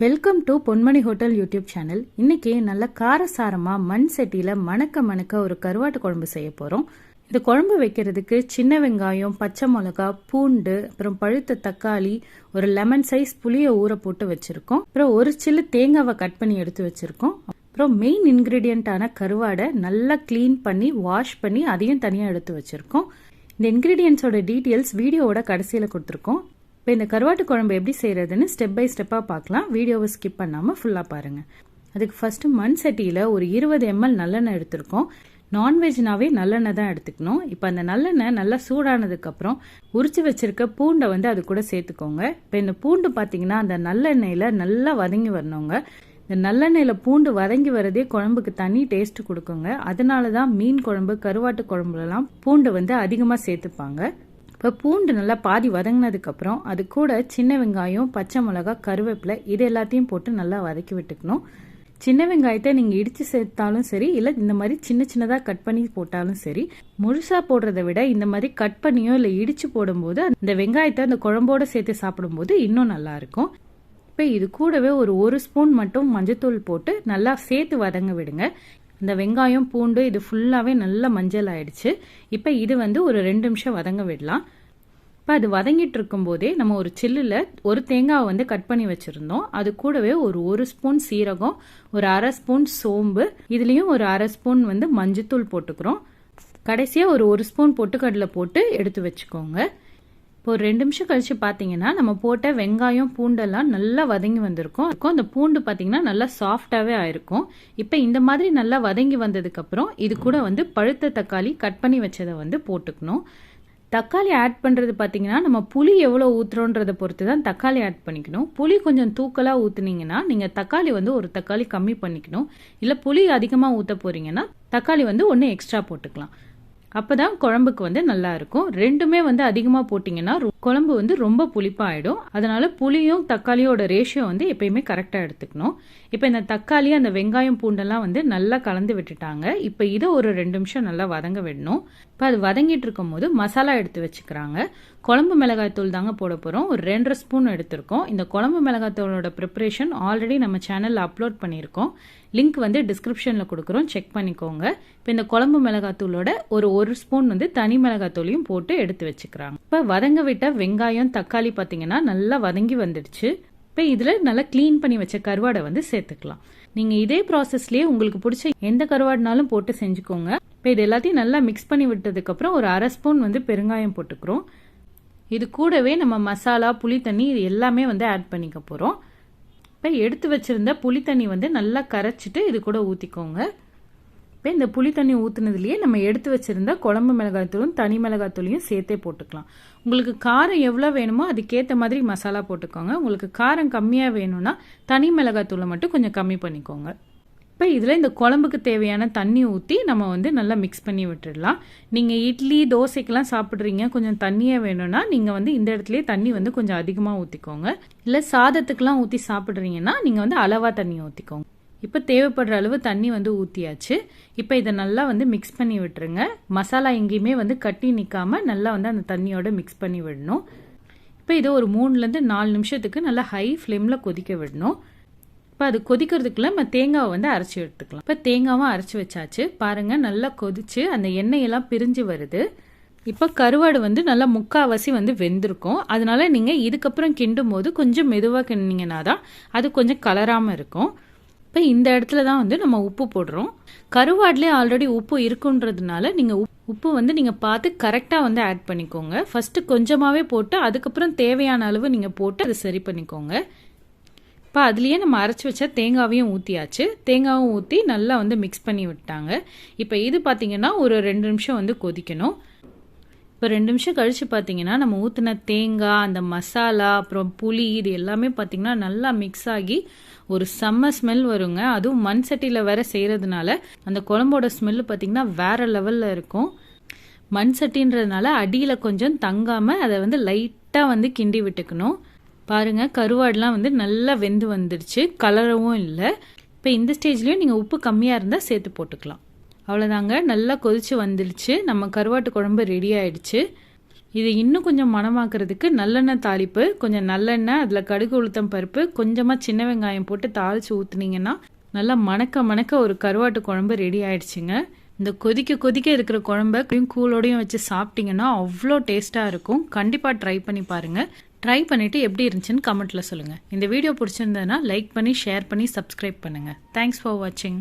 Welcome to Ponmani hotel YouTube channel இன்னைக்கு நல்ல காரசாரமாக மண் சட்டியில் மணக்க மணக்க ஒரு கருவாட்டு குழம்பு செய்ய போகிறோம் இந்த குழம்பு வைக்கிறதுக்கு சின்ன வெங்காயம் பச்சை மிளகா பூண்டு அப்புறம் பழுத்த தக்காளி ஒரு லெமன் சைஸ் புளியை ஊற போட்டு வச்சிருக்கோம். அப்புறம் ஒரு சில்லு தேங்காவை கட் பண்ணி எடுத்து வச்சிருக்கோம். அப்புறம் மெயின் இன்க்ரீடியண்ட்டான கருவாடை நல்லா க்ளீன் பண்ணி வாஷ் பண்ணி அதையும் தனியாக எடுத்து வச்சிருக்கோம். இந்த இன்க்ரீடியன்ஸோட டீட்டெயில்ஸ் வீடியோவோட கடைசியில் கொடுத்துருக்கோம். இப்போ இந்த கருவாட்டு குழம்பு எப்படி செய்கிறதுன்னு ஸ்டெப் பை ஸ்டெப்பாக பார்க்கலாம். வீடியோவை ஸ்கிப் பண்ணாமல் ஃபுல்லாக பாருங்கள் அதுக்கு ஃபஸ்ட்டு மண் சட்டியில் ஒரு இருபது எம்எல் நல்லெண்ணெய் எடுத்திருக்கோம். நான்வெஜ்னாவே நல்லெண்ணெய் தான் எடுத்துக்கணும். இப்போ அந்த நல்லெண்ணெய் நல்லா சூடானதுக்கப்புறம் உரிச்சு வச்சிருக்க பூண்டை வந்து அது கூட சேர்த்துக்கோங்க. இப்போ இந்த பூண்டு பார்த்தீங்கன்னா அந்த நல்லெண்ணெயில் நல்லா வதங்கி வரணுங்க. இந்த நல்லெண்ணெயில் பூண்டு வதங்கி வரதே குழம்புக்கு தனி டேஸ்ட் கொடுக்குங்க. அதனால தான் மீன் குழம்பு கருவாட்டு குழம்புலலாம் பூண்டு வந்து அதிகமாக சேர்த்துப்பாங்க. இப்போ பூண்டு நல்லா பாதி வதங்கினதுக்கப்புறம் அது கூட சின்ன வெங்காயம் பச்சை மிளகா கருவேப்பிலை இது எல்லாத்தையும் போட்டு நல்லா வதக்கி விட்டுக்கணும். சின்ன வெங்காயத்தை நீங்கள் இடித்து சேர்த்தாலும் சரி இல்லை இந்த மாதிரி சின்ன சின்னதாக கட் பண்ணி போட்டாலும் சரி முழுசாக போடுறத விட இந்த மாதிரி கட் பண்ணியோ இல்லை இடித்து போடும்போது அந்த வெங்காயத்தை அந்த குழம்போடு சேர்த்து சாப்பிடும்போது இன்னும் நல்லாயிருக்கும் இப்போ இது கூடவே ஒரு ஒரு ஸ்பூன் மட்டும் மஞ்சத்தூள் போட்டு நல்லா சேர்த்து வதங்க விடுங்க. இந்த வெங்காயம் பூண்டு இது ஃபுல்லாகவே நல்ல மஞ்சள் ஆயிடுச்சு. இப்போ இது வந்து ஒரு ரெண்டு நிமிஷம் வதங்க விடலாம். இப்போ அது வதங்கிட்டு இருக்கும்போதே நம்ம ஒரு சில்லில் ஒரு தேங்காவை வந்து கட் பண்ணி வச்சுருந்தோம். அது கூடவே ஒரு ஒரு ஸ்பூன் சீரகம் ஒரு அரை ஸ்பூன் சோம்பு இதுலேயும் ஒரு அரை ஸ்பூன் வந்து மஞ்சத்தூள் போட்டுக்கிறோம். கடைசியாக ஒரு ஒரு ஸ்பூன் பொட்டுக்கடலை போட்டு எடுத்து வச்சுக்கோங்க. இப்போ ஒரு ரெண்டு நிமிஷம் கழிச்சு பார்த்தீங்கன்னா நம்ம போட்ட வெங்காயம் பூண்டெல்லாம் நல்லா வதங்கி வந்திருக்கும். அந்த பூண்டு பார்த்தீங்கன்னா நல்லா சாஃப்டாகவே ஆயிருக்கும். இப்போ இந்த மாதிரி நல்லா வதங்கி வந்ததுக்கப்புறம் இது கூட வந்து பழுத்த தக்காளி கட் பண்ணி வச்சதை வந்து போட்டுக்கணும். தக்காளி ஆட் பண்ணுறது பார்த்தீங்கன்னா நம்ம புளி எவ்வளோ ஊற்றுறோன்றதை பொறுத்து தான் தக்காளி ஆட் பண்ணிக்கணும். புளி கொஞ்சம் தூக்கலாக ஊற்றுனீங்கன்னா நீங்கள் தக்காளி வந்து ஒரு தக்காளி கம்மி பண்ணிக்கணும். இல்லை புளி அதிகமாக ஊற்ற போகிறீங்கன்னா தக்காளி வந்து ஒன்று எக்ஸ்ட்ரா போட்டுக்கலாம். அப்பதான் குழம்புக்கு வந்து நல்லா இருக்கும். ரெண்டுமே வந்து அதிகமாக போட்டிங்கன்னா குழம்பு வந்து ரொம்ப புளிப்பாயிடும். அதனால புளியும் தக்காளியோட ரேஷியோ வந்து எப்பயுமே கரெக்டாக எடுத்துக்கணும். இப்போ இந்த தக்காளி அந்த வெங்காயம் பூண்டெல்லாம் வந்து நல்லா கலந்து விட்டுட்டாங்க. இப்போ இதை ஒரு ரெண்டு நிமிஷம் நல்லா வதங்க விடணும். இப்போ அது வதங்கிட்டு இருக்கும் போது மசாலா எடுத்து வச்சுக்கிறாங்க. குழம்பு மிளகாய் தூள் தாங்க போட போகிறோம் ஒரு ரெண்டரை ஸ்பூன் எடுத்திருக்கோம். இந்த குழம்பு மிளகாய் தூளோட ப்ரிப்பரேஷன் ஆல்ரெடி நம்ம சேனலில் அப்லோட் பண்ணியிருக்கோம். லிங்க் வந்து டிஸ்கிரிப்ஷனில் கொடுக்குறோம். செக் பண்ணிக்கோங்க. இப்போ இந்த குழம்பு மிளகாத்தூளோட ஒரு ஒரு ஸ்பூன் வந்து தனி மிளகாத்தூளையும் போட்டு எடுத்து வச்சுக்கிறாங்க. இப்போ வதங்க விட்ட வெங்காயம் தக்காளி பார்த்தீங்கன்னா நல்லா வதங்கி வந்துடுச்சு. இப்போ இதில் நல்லா க்ளீன் பண்ணி வச்ச கருவாடை வந்து சேர்த்துக்கலாம். நீங்கள் இதே ப்ராசஸ்லேயே உங்களுக்கு பிடிச்ச எந்த கருவாடுனாலும் போட்டு செஞ்சுக்கோங்க. இப்போ இது எல்லாத்தையும் நல்லா மிக்ஸ் பண்ணி விட்டதுக்கப்புறம் ஒரு அரை ஸ்பூன் வந்து பெருங்காயம் போட்டுக்கிறோம். இது கூடவே நம்ம மசாலா புளி தண்ணி இது எல்லாமே வந்து ஆட் பண்ணிக்க போகிறோம் இப்போ எடுத்து வச்சுருந்த புளி தண்ணி வந்து நல்லா கரைச்சிட்டு இது கூட ஊற்றிக்கோங்க இப்போ இந்த புளி தண்ணி ஊற்றுனதுலேயே நம்ம எடுத்து வச்சுருந்த குழம்பு மிளகாய்த்தூளும் தனி மிளகாய்த்தூளையும் சேர்த்தே போட்டுக்கலாம். உங்களுக்கு காரம் எவ்வளோ வேணுமோ அதுக்கேற்ற மாதிரி மசாலா போட்டுக்கோங்க. உங்களுக்கு காரம் கம்மியாக வேணும்னா தனி மிளகாய்த்தூளை மட்டும் கொஞ்சம் கம்மி பண்ணிக்கோங்க. இப்போ இதில் இந்த குழம்புக்கு தேவையான தண்ணி ஊற்றி நம்ம வந்து நல்லா மிக்ஸ் பண்ணி விட்டுடலாம். நீங்கள் இட்லி தோசைக்கெலாம் சாப்பிட்றீங்க கொஞ்சம் தண்ணியே வேணும்னா நீங்கள் வந்து இந்த இடத்துலையே தண்ணி வந்து கொஞ்சம் அதிகமாக ஊற்றிக்கோங்க இல்லை சாதத்துக்கெலாம் ஊற்றி சாப்பிட்றீங்கன்னா நீங்கள் வந்து அளவாக தண்ணி ஊற்றிக்கோங்க இப்போ தேவைப்படுற அளவு தண்ணி வந்து ஊற்றியாச்சு இப்போ இதை நல்லா வந்து மிக்ஸ் பண்ணி விட்டுருங்க. மசாலா எங்கேயுமே வந்து கட்டி நிற்காம நல்லா வந்து அந்த தண்ணியோட மிக்ஸ் பண்ணி விடணும். இப்போ இதை ஒரு மூணுலேருந்து நாலு நிமிஷத்துக்கு நல்லா ஹை ஃப்ளேமில் கொதிக்க விடணும். இப்போ அது கொதிக்கிறதுக்குள்ள நம்ம தேங்காவை வந்து அரைச்சி எடுத்துக்கலாம். இப்போ தேங்காவும் அரைச்சி வச்சாச்சு. பாருங்கள் நல்லா கொதிச்சு அந்த எண்ணெயெல்லாம் பிரிஞ்சு வருது. இப்போ கருவாடு வந்து நல்லா முக்காவாசி வந்து வெந்திருக்கும். அதனால நீங்கள் இதுக்கப்புறம் கிண்டும் போது கொஞ்சம் மெதுவாக கிண்டிங்கன்னா தான் அது கொஞ்சம் கலராமல் இருக்கும். இப்போ இந்த இடத்துல தான் வந்து நம்ம உப்பு போடுறோம். கருவாடுலேயே ஆல்ரெடி உப்பு இருக்குன்றதுனால நீங்கள் உப்பு வந்து நீங்கள் பார்த்து கரெக்டாக வந்து ஆட் பண்ணிக்கோங்க. ஃபஸ்ட்டு கொஞ்சமாகவே போட்டு அதுக்கப்புறம் தேவையான அளவு நீங்கள் போட்டு அதை சரி பண்ணிக்கோங்க. இப்போ அதுலேயே நம்ம அரைச்சி வச்ச தேங்காவையும் ஊற்றியாச்சு தேங்காவும் ஊற்றி நல்லா வந்து மிக்ஸ் பண்ணி விட்டாங்க. இப்போ இது பார்த்திங்கன்னா ஒரு ரெண்டு நிமிஷம் வந்து கொதிக்கணும். இப்போ ரெண்டு நிமிஷம் கழித்து பார்த்தீங்கன்னா நம்ம ஊற்றின தேங்காய் அந்த மசாலா அப்புறம் புளி இது எல்லாமே பார்த்திங்கன்னா நல்லா மிக்ஸ் ஆகி ஒரு செம்ம ஸ்மெல் வருங்க. அதுவும் மண் சட்டியில் வேற செய்கிறதுனால அந்த குழம்போட ஸ்மெல்லு பார்த்திங்கன்னா வேற லெவலில் இருக்கும். மண் சட்டின்றதுனால அடியில் கொஞ்சம் தங்காமல் அதை வந்து லைட்டாக வந்து கிண்டி விட்டுக்கணும். பாருங்க கருவாடுலாம் வந்து நல்லா வெந்து வந்துடுச்சு. கலரவும் இல்லை. இப்போ இந்த ஸ்டேஜ்லேயும் நீங்கள் உப்பு கம்மியாக இருந்தால் சேர்த்து போட்டுக்கலாம். அவ்வளோதாங்க நல்லா கொதித்து வந்துடுச்சு. நம்ம கருவாட்டு குழம்பு ரெடி ஆயிடுச்சு. இது இன்னும் கொஞ்சம் மணமாக்குறதுக்கு நல்லெண்ணெய் தாளிப்பு கொஞ்சம் நல்லெண்ணெய் அதில் கடுகு உளுத்தம் பருப்பு கொஞ்சமாக சின்ன வெங்காயம் போட்டு தாளித்து ஊற்றுனீங்கன்னா நல்லா மணக்க மணக்க ஒரு கருவாட்டு குழம்பு ரெடி ஆயிடுச்சுங்க. இந்த கொதிக்க கொதிக்க இருக்கிற குழம்ப கூலோடையும் வச்சு சாப்பிட்டீங்கன்னா அவ்வளோ டேஸ்ட்டாக இருக்கும். கண்டிப்பாக ட்ரை பண்ணி பாருங்கள் ட்ரை பண்ணிவிட்டு எப்படி இருந்துச்சுன்னு கமெண்ட்டில் சொல்லுங்கள் இந்த வீடியோ பிடிச்சிருந்ததுன்னா லைக் பண்ணி ஷேர் பண்ணி சப்ஸ்கிரைப் பண்ணுங்கள் தேங்க்ஸ் ஃபார் வாட்சிங்